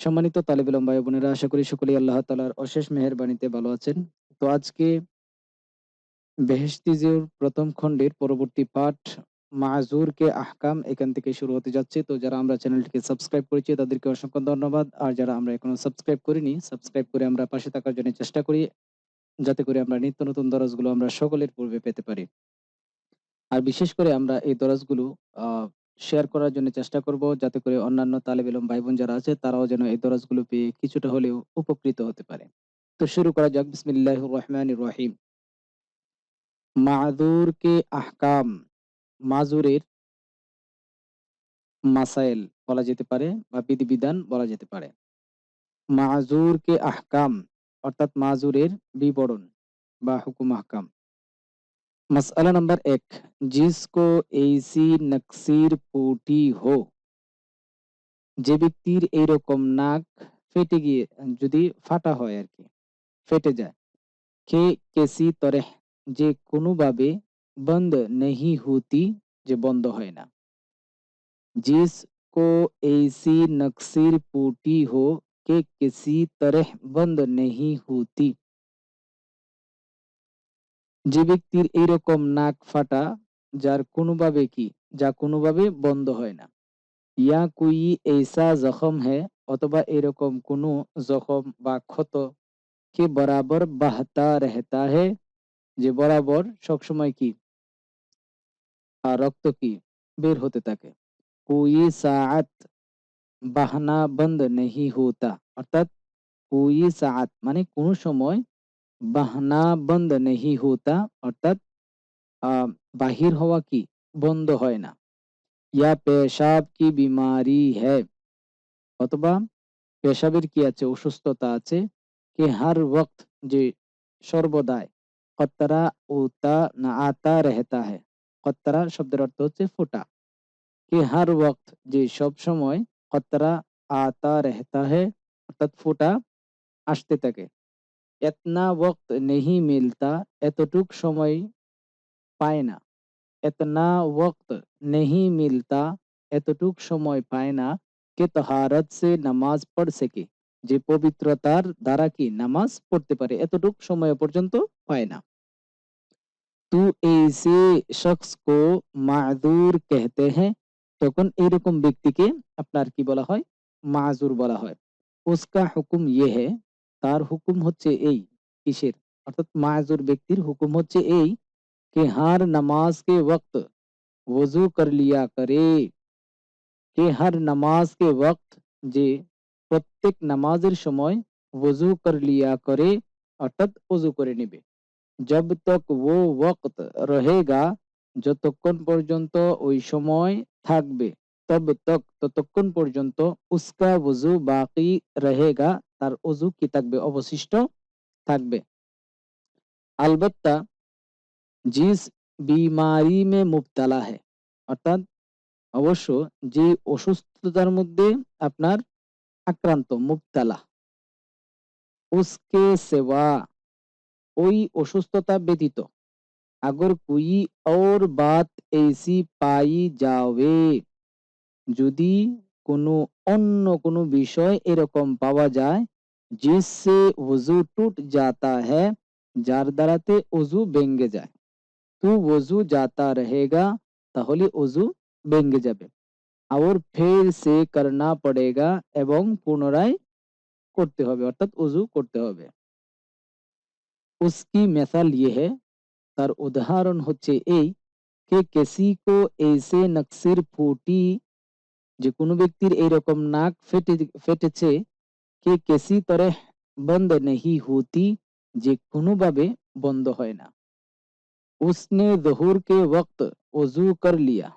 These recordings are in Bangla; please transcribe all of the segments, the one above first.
সম্মানিত তালেবুল ভাই বোনেরা, আশা করি আল্লাহ অশেষ ভালো আছেন। তো আজকে বেহেশতিজের প্রথম খণ্ডের পরবর্তী পাঠ মাহজুরকে আহকাম এখান থেকে শুরু হতে যাচ্ছে। তো যারা আমরা চ্যানেলটিকে সাবস্ক্রাইব করেছি, তাদেরকে অসংখ্য ধন্যবাদ। আর যারা আমরা এখনও সাবস্ক্রাইব করিনি, সাবস্ক্রাইব করে আমরা পাশে থাকার জন্য চেষ্টা করি। যাতে করে আমরা নিত্য নতুন দরজগুলো আমরা সকলের পূর্বে পেতে পারি। আর বিশেষ করে আমরা এই দরজগুলো আহ শেয়ার করার জন্য চেষ্টা করব যাতে করে অন্যান্য তালেব ভাই বোন যারা আছে, তারাও যেন এই দরজগুলো পেয়ে কিছুটা হলেও উপকৃত হতে পারে। তো শুরু করা যাক। বিসমিল্লাহ রহমান রহিম। মাদুর কে আহকাম মাজুরের মাসাইল বলা যেতে পারে বা বিধিবিধান বলা যেতে পারে। মাজুর কে আহকাম অর্থাৎ মাজুরের বিবরণ বা হুকুম হাকাম মশালা নম্বর এক, জিসকো এইসি নকসির পুটি হো। যে ব্যক্তির এইরকম নাক ফেটে গিয়ে, যদি ফাটা হয় আর কি, ফেটে যায় কে কেসি তরে যে কোনোভাবে বন্ধ নেহি হুতি যে বন্ধ হয় না। জিস কো এইসি নকসির পুটি হো कि किसी तरह बंद नहीं होती যে ব্যক্তির এইরকম নাক ফাটা যার কোনোভাবে কি যা কোনোভাবে বন্ধ হয় না ইয়া কুই এইসা জখম হে অথবা এরকম কোনো জখম বা ক্ষত কে বরাবর বাহতা রহতা হে যে বরাবর সবসময় কি আর রক্ত কি বের হতে থাকে কুই সাআত বাহনা বন্ধ নেহি হোতা অর্থাৎ কুই সাআত মানে কোন সময় বাহনা বন্ধ নেহি হোতা অর্থাৎ বাহির হওয়া কি? বন্ধ হয় না। ইয়া পেশাব কি বিমারি হ্যায়? অথবা পেশাবের কি আছে? অসুস্থতা আছে? কে হার ওয়াক্ত যে সর্বদাই কত্তরা উতা না আতা রেহতা হ্যায়? কত্তরা শব্দের অর্থ হচ্ছে ফোটা। কে হার ওয়াক্ত যে সব সময় কত্তরা আতা রহতা হ্যায় অর্থাৎ ফোটা আসতে থাকে এতনা ওয়াক্ত নেহি মিলতা এতটুক সময় পায় না এতনা ওয়াক্ত নেহি মিলতা এতটুক সময় পায় না কে তহারত সে নামাজ পড় সকে যে পবিত্রতার দ্বারা কি নামাজ পড়তে পারে এতটুক সময় পর্যন্ত পায় না তু ऐसे शख्स को माजूर कहते हैं তখন এইরকম ব্যক্তিকে আপনার কি বলা হয় মাজুর বলা হয় উসকা হুকুম ইয়ে হে তার হুকুম হচ্ছে এই কিসের অর্থাৎ মাজুর ব্যক্তির হুকুম হচ্ছে এই कि हर नमाज के वक्त वजू कर लिया करे कि हर नमाज के वक्त যে প্রত্যেক নামাজের সময় वजू कर लिया करे অর্থাৎ ওযু করে নেবে जब तक वो वक्त रहेगा যতক্ষণ পর্যন্ত ওই সময় থাকবে, তব তক, ততক্ষণ পর্যন্ত উস্কা বুজু বাকি রহেগা, তার অজু কি থাকবে? অবশিষ্ট থাকবে। আলবত্তা, জিস বিমারি মে মুবতালা হে। অর্থাৎ, অবশ্য যে অসুস্থতার মধ্যে আপনার আক্রান্ত, মুবতালা। উসকে সেবা ওই অসুস্থতা ব্যতীত। আগর কুই और बात ऐसी পাই যাবে যদি কোনো অন্য কোনো বিষয় এরকম পাওয়া যায় जिससे वजू टूट जाता है যার দ্বারাতে অজু ভেঙ্গে যায় তু वजू जाता रहेगा তাহলে অজু ভেঙ্গে যাবে আর ফের সে করনা পড়েগা এবং পুনরায় করতে হবে অর্থাৎ অজু করতে হবে उसकी मिसाल ये है তার উদাহরণ হচ্ছে এই কে কেসি কো এসে নকসির ফুটি। যে কোনো ব্যক্তির এইরকম নাক ফেটে, ফেটেছে, কে কেসি তরে বন্ধ নেহি হতি, যে কোনোভাবে বন্ধ হয় না। উসনে জহুর কে ওয়াক্ত ওযু কর লিয়া।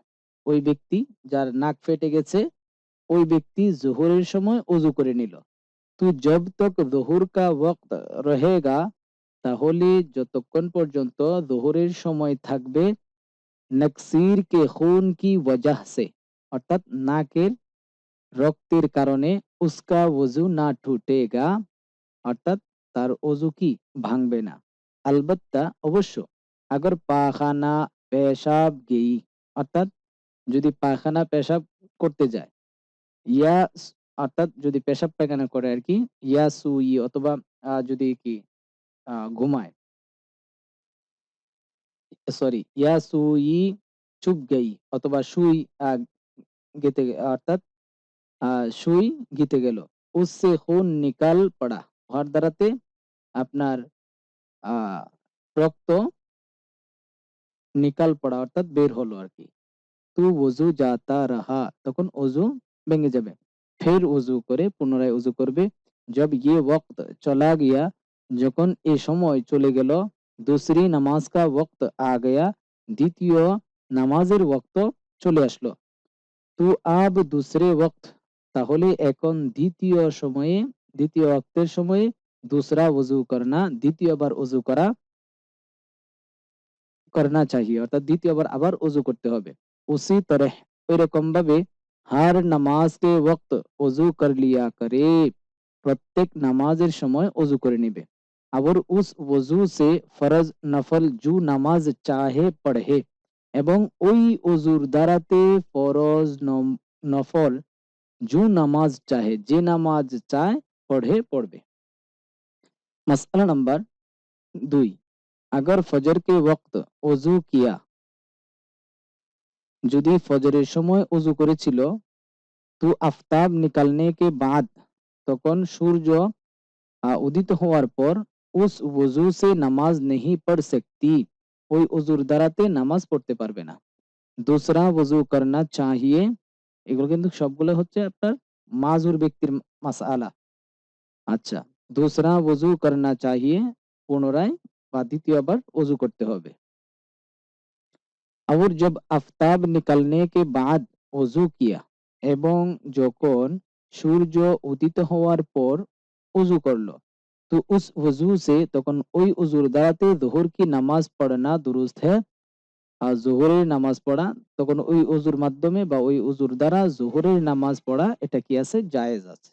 ওই ব্যক্তি যার নাক ফেটে গেছে, ওই ব্যক্তি জোহরের সময় ওযু করে নিল। তো জব তক জহুর কা ওয়াক্ত রহেগা তাহলে যতক্ষণ পর্যন্ত জোহরের সময় থাকবে নকসির কে খুন কি ওয়াজাহ সে, অর্থাৎ নাকের রক্তের কারণে উসকা ওযু না টুটেগা, অর্থাৎ তার ওযু কি ভাঙবে না। আলবাত্তা অবশ্য, আগর পাখানা পেশাব গেই, অর্থাৎ যদি পায়খানা পেশাব করতে যায় ইয়া অর্থাৎ যদি পেশাব পায়খানা করে আর কি ইয়া সুই অথবা যদি কি ঘুমায়। সরি, ইয়া সুই চুপ গেই অথবা সুই গেতে অর্থাৎ সুই গিতে গেল। উসসে খুন নিকাল পড়া। হওয়ার দ্বারাতে আপনার রক্ত নিকাল পড়া, অর্থাৎ বের হলো আর কি তু ওজু যাতা রাহা, তখন ওজু ভেঙে যাবে। ফের ওজু করে পুনরায় ওজু করবে। জব ইয়ে ওয়াক্ত, চলা গিয়া যখন এ সময় চলে গেল, দুসরি নামাজ কা ওয়াক্ত আ দ্বিতীয় নামাজের ওয়াক্ত চলে আসলো। তু আব দুসরে ওয়াক্ত, তাহলে এখন দ্বিতীয় সময়ে, দ্বিতীয় ওয়াক্তের সময়ে দুসরা ওজু করনা, দ্বিতীয়বার ওজু করা, করনা চাহিয়ে অর্থাৎ দ্বিতীয়বার আবার ওজু করতে হবে। উসি তরহ এরকম ভাবে হার নামাজকে ওয়াক্ত ওজু কর লিয়া করে, প্রত্যেক নামাজের সময় ওজু করে নিবে। আবার উস ওজু সে ফরজ নফল জু নামাজ চাহে পড়ে এবং ওই ওজুর দ্বারাতে ফরজ নম- নফল জু নামাজ চাহে যে নামাজ চায় পড়ে পড়বে मसला नंबर दुई अगर फजर के वक्त वजू किया যদি ফজরের সময় উজু করেছিল তো আফতাব নিকালনে কে বাদ তখন সূর্য আহ, উদিত হওয়ার পর উস ওজু সে নামাজ নেহি পড় सकती ওই উজুর দ্বারাতে নামাজ পড়তে পারবে না दूसरा वजू करना चाहिए এগুলো কিন্তু সবগুলো হচ্ছে আপনার মাজুর ব্যক্তির মাসআলা আচ্ছা दूसरा वजू करना चाहिए পুনরায় বা দ্বিতীয়বার ওযু করতে হবে और जब আফতাব निकलने के बाद ওযু কিয়া এবং যখন সূর্য উদিত হওয়ার পর ওযু করলো তো উস ওযু সে তখন ওই ওযুর দ্বারাতে জোহর কি নামাজ পড়না দুরুস্ত है আর জোহরের নামাজ পড়া তখন ওই ওযুর মাধ্যমে বা ওই ওযুর দ্বারা জোহরের নামাজ পড়া এটা কি আছে জায়েজ আছে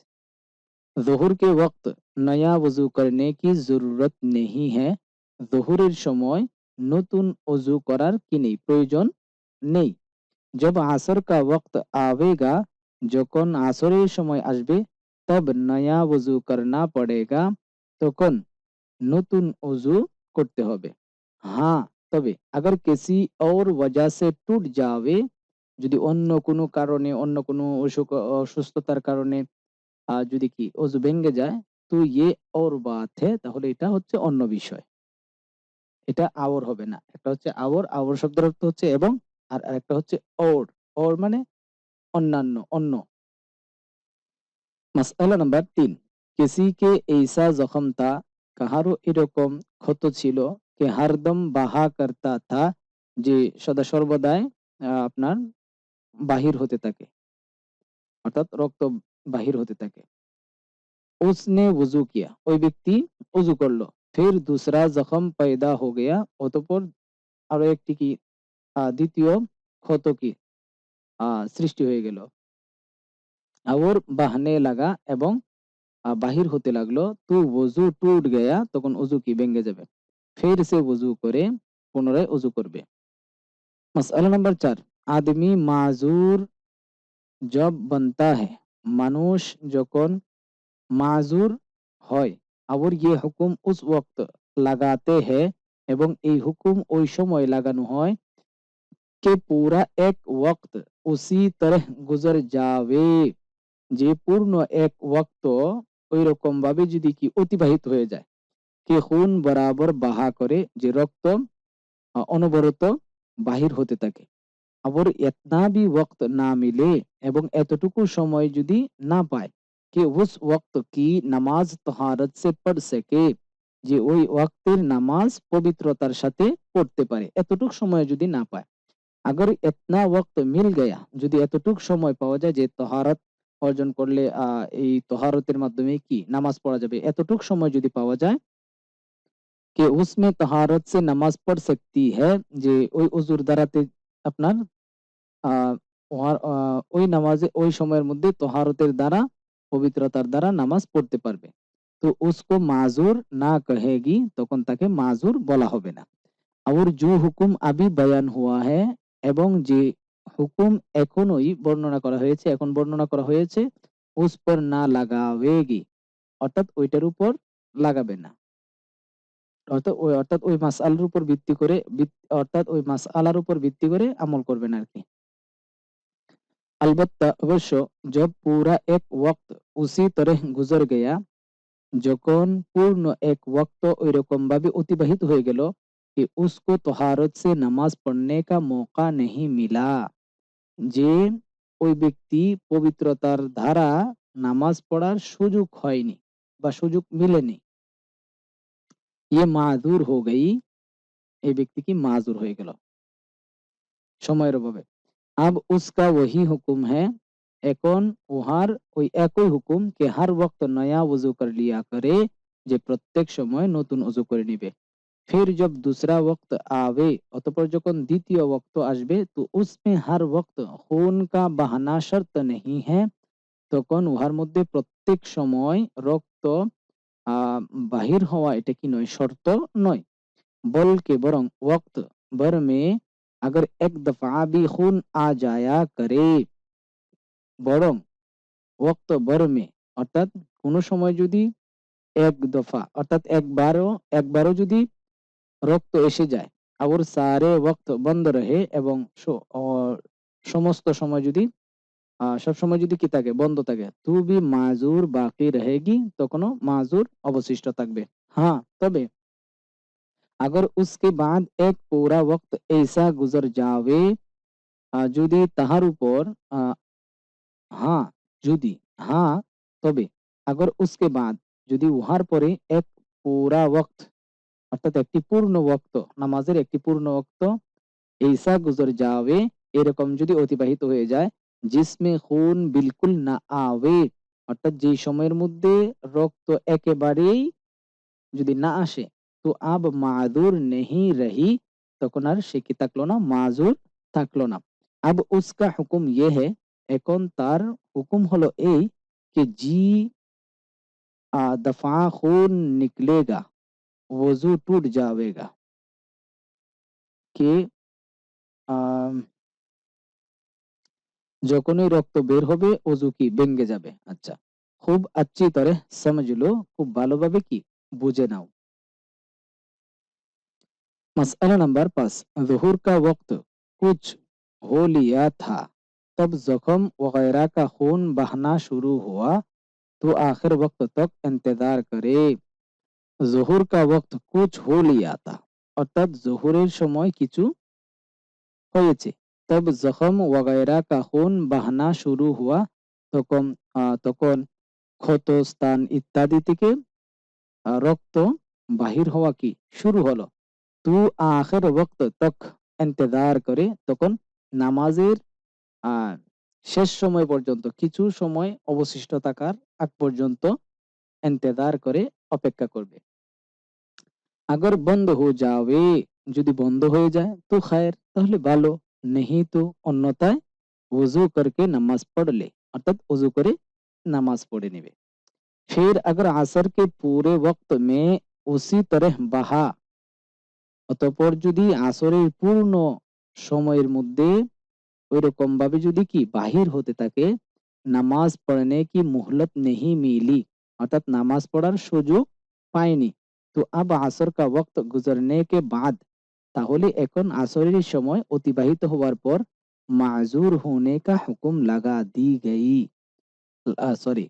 জোহর के वक्त नया वजू करने की जरूरत नहीं है জোহরের সময় নতুন অজু করার কি নেই প্রয়োজন নেই जब আসর का वक्त आवेगा যখন আসরের সময় আসবে তব নয়া वजू करना पड़ेगा তখন নতুন অজু করতে হবে। হ্যাঁ তবে আগর কেসি ওর ওয়াজা সে টুট যাবে, যদি অন্য কোনো কারণে, অন্য কোনো অসুখ, অসুস্থতার কারণে যদি কি অজু ভেঙে যায়, তো ইয়ে ওর বাত হ্যাঁ তাহলে এটা হচ্ছে অন্য বিষয়। এটা আওর হবে না। একটা হচ্ছে আওর আওর শব্দের অর্থ হচ্ছে এবং, আর একটা হচ্ছে ওর। ওর মানে অন্যান্য, অন্য। মাসালা নাম্বার তিন। কেসিকে এইসা জখম তা কাহারও এরকম ক্ষত ছিল? কে হারদম বাহা কর্তা তা, যে সদা সর্বদাই আপনার বাহির হতে থাকে। অর্থাৎ রক্ত বাহির হতে থাকে। উসনে উজু কিয়া, ওই ব্যক্তি উজু করল। ফের দুসরা জখম পয়দা হো গিয়া, অতপর আরও একটি কি দ্বিতীয় ক্ষত কি সৃষ্টি হয়ে গেল। আওর বাহনে লাগা এবং বাহির হতে লাগল, তু ওযু টুট গেয়া তখন অজু কি ভেঙে যাবে? ফের সে অজু করে পুনরায় অজু করবে। মশালা নম্বর চার, আদমি মাজুর জব বনতা হে মানুষ যখন মাজুর হয়, আবার ইয়ে হুকুম উস ওক্ত লাগাতে হে এবং এই হুকুম ওই সময় লাগানো হয় কে পুরা এক ওয়াক্ত উসি তরহ গুজর যাবে। যে পূর্ণ এক ওয়াক্ত ওই রকম ভাবে যদি কি অতিবাহিত হয়ে যায়। কে খুন বরাবর বাহা করে যে রক্ত অনবরত বাহির হতে থাকে। আবার এতনাবি ওয়াক্ত না মিলে এবং এতটুকু সময় যদি না পায়, কে উস ওয়াক্ত কি নামাজ তহারত সে পড় সকে, যে ওই ওয়াক্তের নামাজ পবিত্রতার সাথে পড়তে পারে, এতটুক সময় যদি না পায়। আগর এতনা ওয়াক্ত মিল গয়া, যদি এতটুক সময় পাওয়া যায় যে তহারত অর্জন করলে এই তহারতের মাধ্যমে কি নামাজ পড়া যাবে? এতটুক সময় যদি পাওয়া যায় কে উসমে তহারত সে নামাজ পড় সকতি হ্যাঁ? যে ওই অজুর দ্বারাতে আপনার ওই নামাজে, ওই সময়ের মধ্যে তহারতের দ্বারা, পবিত্রতার দ্বারা নামাজ পড়তে পারবে। তো উসকো মাজুর না কহেগি, তখন তাকে মাজুর বলা হবে না। আবার জো হুকুম আবি বয়ান হুয়া হ্যাঁ? এবং যে হুকুম এখনোই বর্ণনা করা হয়েছে এখন বর্ণনা করা হয়েছে উস পর না লাগাবেগি অর্থাৎ ওইটার উপর লাগাবে না অর্থাৎ ওই অর্থাৎ ওই মাসআলার উপর ভিত্তি করে অর্থাৎ ওই মাসআলার উপর ভিত্তি করে আমল করবেন আর কি अलबत्ता अवश्य जब पूरा एक वक्त उसी तरह गुजर गया যখন পূর্ণ এক ওয়াক্ত ওই রকম ভাবে অতিবাহিত হয়ে গেল कि उसको तहारत से नमाज पढ़ने का मौका नहीं मिला যে ওই ব্যক্তি পবিত্রতার ধারা নামাজ পড়ার সুযোগ হয়নি বা সুযোগ মিলেনি। ইয়ে মাদুর হো গই এই ব্যক্তি কি মাজুর হয়ে গেল? সময়ের অভাবে। আব উসকা ওহি হুকুম হ্যাঁ এখন উহার ওই একই হুকুম কে হার ওয়াক্ত নয়া ওযু কর লিয়া করে, যে প্রত্যেক সময় নতুন ওযু করে নিবে। फिर जब दूसरा वक्त आवे অতঃপর যখন দ্বিতীয় ওয়াক্ত আসবে তো উসমে হার ওয়াক্ত খুন কা বাহানা শর্ত नहीं है তখন উহার মধ্যে প্রত্যেক সময় রক্ত বাহির হওয়া এটা কি নয় শর্ত নয় বলকে বরং ওয়াক্ত भर में अगर एक दफा भी खून आ जाया करे বরং ওয়াক্ত ভর মে অর্থাৎ কোনো সময় যদি এক দফা অর্থাৎ একবারও একবারও যদি রক্ত এসে যায়। আউর সারে ওয়াক্ত বন্ধ রহে এবং সমস্ত সময় যদি সব সময় যদি কি থাকে? বন্ধ থাকে। তুবি মাজুর বাকি রহেগি, তখনও মাজুর অবশিষ্ট থাকবে। হ্যাঁ তবে আগর উসকে বাদ এক পুরা ওয়াক্ত এইসা গুজর যাবে যদি তাহার উপর হ্যাঁ যদি হ্যাঁ তবে আগর উসকে বাদ যদি উহার পরে এক পুরা ওয়াক্ত অর্থাৎ একটি পূর্ণ ভক্ত, নামাজের একটি পূর্ণ ভক্ত ঈসা গুজর যাবে এরকম যদি অতিবাহিত হয়ে যায়, জিসমে খুন বিলকুল না আবে অর্থাৎ যে সময়ের মধ্যে রক্ত একেবারেই যদি না আসে, তো আব মাদুর নেহি রহি, তখন আর সে কি থাকল না? মাজুর থাকল না। আব উস্কা হুকুম ইয়ে হে, এখন তার হুকুম হলো এই, যে জি আ দফা খুন নিকলেগা। वजू टूट जाएगा कि যখনই রক্ত বের হবে অজু কি ভেঙ্গে যাবে আচ্ছা খুব अच्छी तरह समझ लो খুব ভালোভাবে কি বুঝে নাও मसला नंबर पाँच जहूर का वक्त कुछ हो लिया था तब जख्म वगैरह का खून बहना शुरू हुआ तो आखिर वक्त तक इंतजार करे জহুর কা ওয়াক্ত কুছ হো লিয়া তা অর্থাৎ জহুরের সময় কিছু হয়েছে তব জখম ওয়াগায়রা কা খুন বাহানা শুরু হওয়া তখন তখন ক্ষত স্থান ইত্যাদি থেকে রক্ত বাহির হওয়া কি শুরু হলো তু আখের ওয়াক্ত তক ইন্তজার করে তখন নামাজের শেষ সময় পর্যন্ত কিছু সময় অবশিষ্ট থাকার আগ পর্যন্ত এন্তেদার করে অপেক্ষা করবে। আগর বন্ধ হয়ে যাবে যদি বন্ধ হয়ে যায়, তো খায়ের, তাহলে ভালো। নেহি তো অন্যতায় উজু করকে নামাজ পড়লে, অর্থাৎ উজু করে নামাজ পড়ে নেবে। ফের আগর আসর के पूरे वक्त में उसी तरह बहा অতঃপর যদি আসরের পূর্ণ সময়ের মধ্যে ওইরকম ভাবে যদি কি বাহির হতে থাকে, নামাজ পড়নে কি মোহলত নেহি মিলি। অর্থাৎ নামাজ পড়ার সুযোগ পায়নি তো আব আসর কা ওয়াক্ত গুজরনে কে বাদ, তাহলে এখন আসরের সময় অতিবাহিত হওয়ার পর মাজুর হোনে কা হুকুম লাগা দি গই। সরি।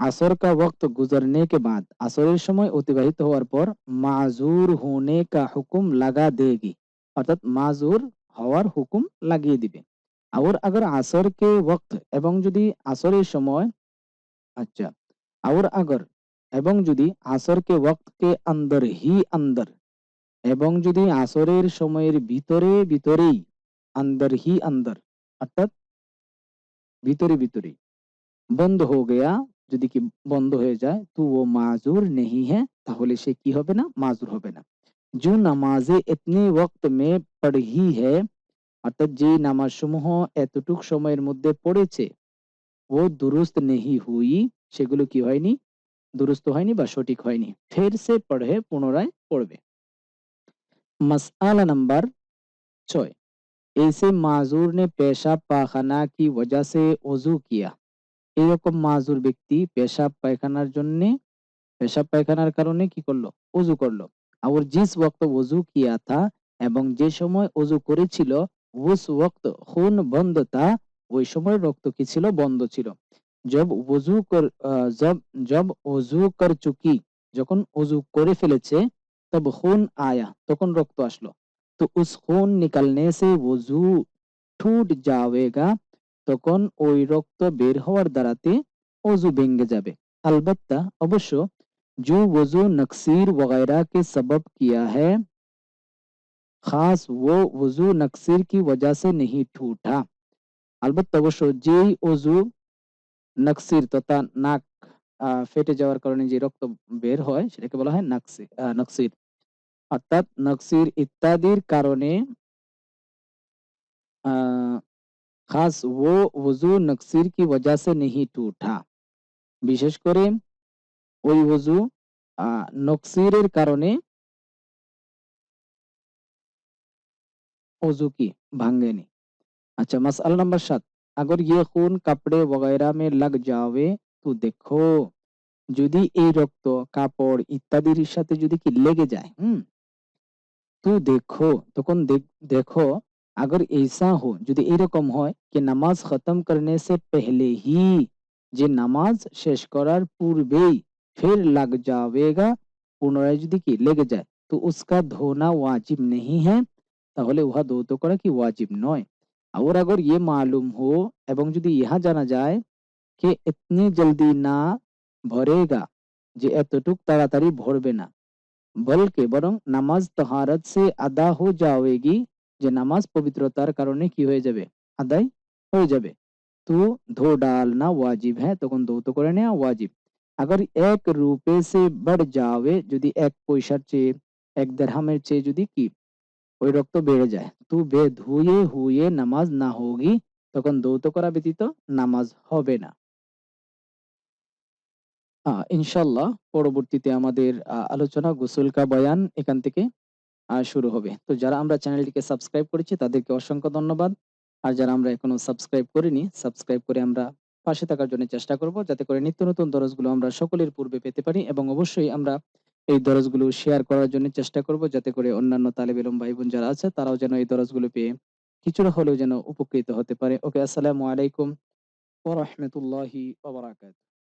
আসর কা ওয়াক্ত গুজরনে কে বাদ, আসরের সময় অতিবাহিত হওয়ার পর মাজুর হোনে কা হুকুম লাগা দেগি। অর্থাৎ মাজুর হওয়ার হুকুম লাগিয়ে দিবে। আর আগর আসর কে ওয়াক্ত এবং যদি আসরের সময় আচ্ছা আর আগর এবং যদি আসর কে ওয়াক্ত কে আন্দর হি আন্দর এবং যদি আসরের সময়ের ভিতরে ভিতরেই আন্দর হি আন্দর অর্থাৎ ভিতরে ভিতরে বন্ধ হয়ে গেয়া যদি কি বন্ধ হয়ে যায় তো ও মাজুর নেই হ্যাঁ তাহলে সে কি হবে না মাজুর হবে না जो नमाजें इतने वक्त में पढ़ी है অর্থাৎ যে নামাজ সমূহ এতটুক সময়ের মধ্যে পড়েছে ও দুরুস্ত নেহি হুই সেগুলো কি হয়নি দুরুস্ত হয়নি বা সঠিক হয়নি ফের সে পড়ে পুনরায় পড়বে मसला नंबर छः ऐसे माजूर ने पेशाब पाखाना की वजह से वजू किया এরকম মাজুর ব্যক্তি পেশাব পায়খানার জন্য পেশাব পায়খানার কারণে কি করলো অজু করলো আর জিস ওয়াক্ত ওজু কিয়া থা এবং যে সময় অজু করেছিল উস ওয়াক্ত খুন বন্ধ তা ওই সময় রক্ত কি ছিল বন্ধ ছিল জব ওজু কর জব জব ওজু কর চুকি যখন অজু করে ফেলেছে তব খুন আয়া তখন রক্ত আসলো তো উস খুন নিকালনে সে ওজু ঠুট যাওয়েগা তখন ওই রক্ত বের হওয়ার দ্বারাতে অজু ভেঙ্গে যাবে अलबत्ता अवश्य जो वजू नक्सीर वगैरह के सबब किया है खास वो वजू नक्सीर की वजह से नहीं टूटा अलबत्त অবশ্য যেই অজু নকসির তথা নাক ফেটে যাওয়ার কারণে যে রক্ত বের হয় সেটাকে বলা হয় নকসির নকসির অর্থাৎ নকসির ইত্যাদির কারণে খাস ও ওজু নকসির কি वजह से नहीं टूटा বিশেষ করে ওই ওজু নকসিরের কারণে ওজু की भांगेनी अच्छा मसला नंबर सात अगर ये खून कपड़े वगैरह में लग जावे तो देखो যদি এই রক্ত কাপড় ইত্যাদির সাথে যদি কি লেগে যায় হুম তো দেখো তখন দেখো अगर ऐसा हो যদি এরকম হয় कि नमाज खत्म करने से पहले ही যে নামাজ শেষ করার পূর্বেই ফের লাগ যাবেগা পুনরায় যদি কি লেগে যায় তো উসকা ধোনা ওয়াজিব नहीं है তাহলে উহা দৌত করা কি ওয়াজিব নয় और अगर ये मालूम हो এবং যদি ইহা জানা যায় कि इतनी जल्दी না ভরেগা যে এতটুক তাড়াতাড়ি ভরবে না বলকে বরং নামাজ তহারত সে আদা হো যাওয়েগি যে নামাজ পবিত্রতার কারণে কি হয়ে যাবে আদায় হয়ে যাবে তো ধো ডালনা ওয়াজিব হ্যাঁ তখন দৌত করে নেওয়া ওয়াজিব अगर এক রূপে সে बढ़ যাবে যদি এক পয়সার চেয়ে এক দেড়হামের চেয়ে যদি কি ওই রক্ত বেড়ে যায়। তো বে ধুয়ে হুয়ে নামাজ না হোগি, তখন দৌত করা ব্যতীত নামাজ হবে না। ইনশাল্লাহ পরবর্তীতে আমাদের আলোচনা, গোসল কা বয়ান এখান থেকে শুরু হবে। তো যারা আমরা চ্যানেলটিকে সাবস্ক্রাইব করেছি, তাদেরকে অসংখ্য ধন্যবাদ। আর যারা আমরা এখনও সাবস্ক্রাইব করিনি, সাবস্ক্রাইব করে আমরা পাশে থাকার জন্য চেষ্টা করব, যাতে করে নিত্য নতুন দরজগুলো আমরা সকলের পূর্বে পেতে পারি এবং অবশ্যই আমরা এই দরজগুলো শেয়ার করার জন্য চেষ্টা করব যাতে করে অন্যান্য তালেব ইলম ভাই বোন যারা আছে, তারাও যেন এই দরজগুলো পেয়ে কিছুটা হলেও যেন উপকৃত হতে পারে। ওকে, আসসালামু আলাইকুম ওয়া রাহমাতুল্লাহি ওয়া বারাকাতুহু।